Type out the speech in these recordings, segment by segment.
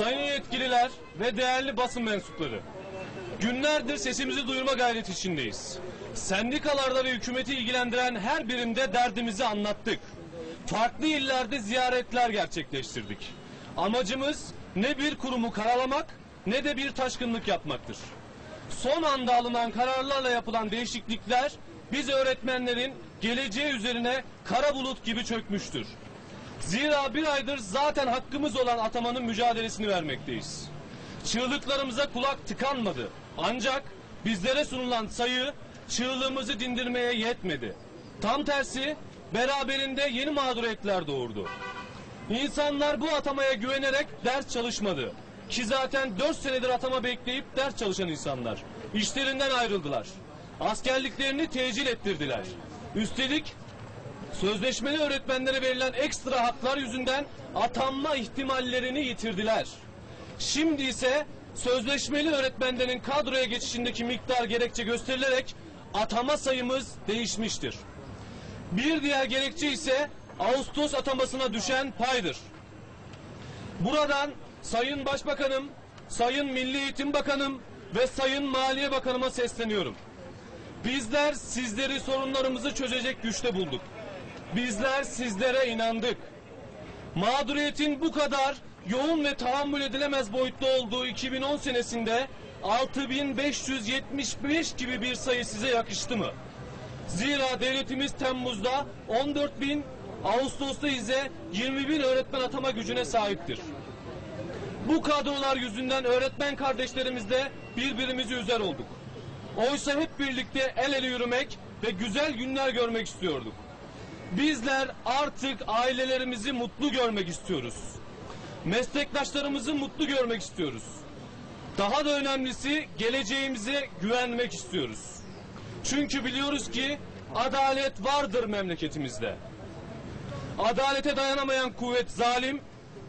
Sayın yetkililer ve değerli basın mensupları. Günlerdir sesimizi duyurma gayreti içindeyiz. Sendikalarda ve hükümeti ilgilendiren her birimde derdimizi anlattık. Farklı illerde ziyaretler gerçekleştirdik. Amacımız ne bir kurumu karalamak ne de bir taşkınlık yapmaktır. Son anda alınan kararlarla yapılan değişiklikler biz öğretmenlerin geleceği üzerine kara bulut gibi çökmüştür. Zira bir aydır zaten hakkımız olan atamanın mücadelesini vermekteyiz. Çığlıklarımıza kulak tıkanmadı. Ancak bizlere sunulan sayı çığlığımızı dindirmeye yetmedi. Tam tersi beraberinde yeni mağduriyetler doğurdu. İnsanlar bu atamaya güvenerek ders çalışmadı. Ki zaten 4 senedir atama bekleyip ders çalışan insanlar. İşlerinden ayrıldılar. Askerliklerini tecil ettirdiler. Üstelik sözleşmeli öğretmenlere verilen ekstra haklar yüzünden atanma ihtimallerini yitirdiler. Şimdi ise sözleşmeli öğretmenlerin kadroya geçişindeki miktar gerekçe gösterilerek atama sayımız değişmiştir. Bir diğer gerekçe ise Ağustos atamasına düşen paydır. Buradan Sayın Başbakanım, Sayın Milli Eğitim Bakanım ve Sayın Maliye Bakanıma sesleniyorum. Bizler sizleri sorunlarımızı çözecek güçte bulduk. Bizler sizlere inandık. Mağduriyetin bu kadar yoğun ve tahammül edilemez boyutta olduğu 2010 senesinde 6575 gibi bir sayı size yakıştı mı? Zira devletimiz Temmuz'da 14 bin, Ağustos'ta ise 20 bin öğretmen atama gücüne sahiptir. Bu kadrolar yüzünden öğretmen kardeşlerimizle birbirimizi üzer olduk. Oysa hep birlikte el ele yürümek ve güzel günler görmek istiyorduk. Bizler artık ailelerimizi mutlu görmek istiyoruz. Meslektaşlarımızı mutlu görmek istiyoruz. Daha da önemlisi geleceğimize güvenmek istiyoruz. Çünkü biliyoruz ki adalet vardır memleketimizde. Adalete dayanamayan kuvvet zalim,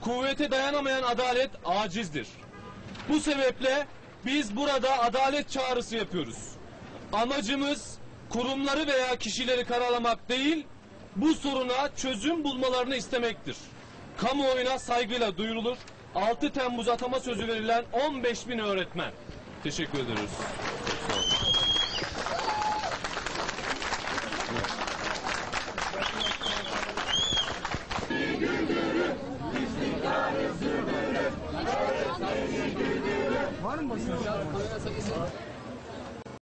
kuvvete dayanamayan adalet acizdir. Bu sebeple biz burada adalet çağrısı yapıyoruz. Amacımız kurumları veya kişileri karalamak değil, bu soruna çözüm bulmalarını istemektir. Kamuoyuna saygıyla duyurulur. 6 Temmuz atama sözü verilen 15 bin öğretmen. Teşekkür ederiz. Var mı basın?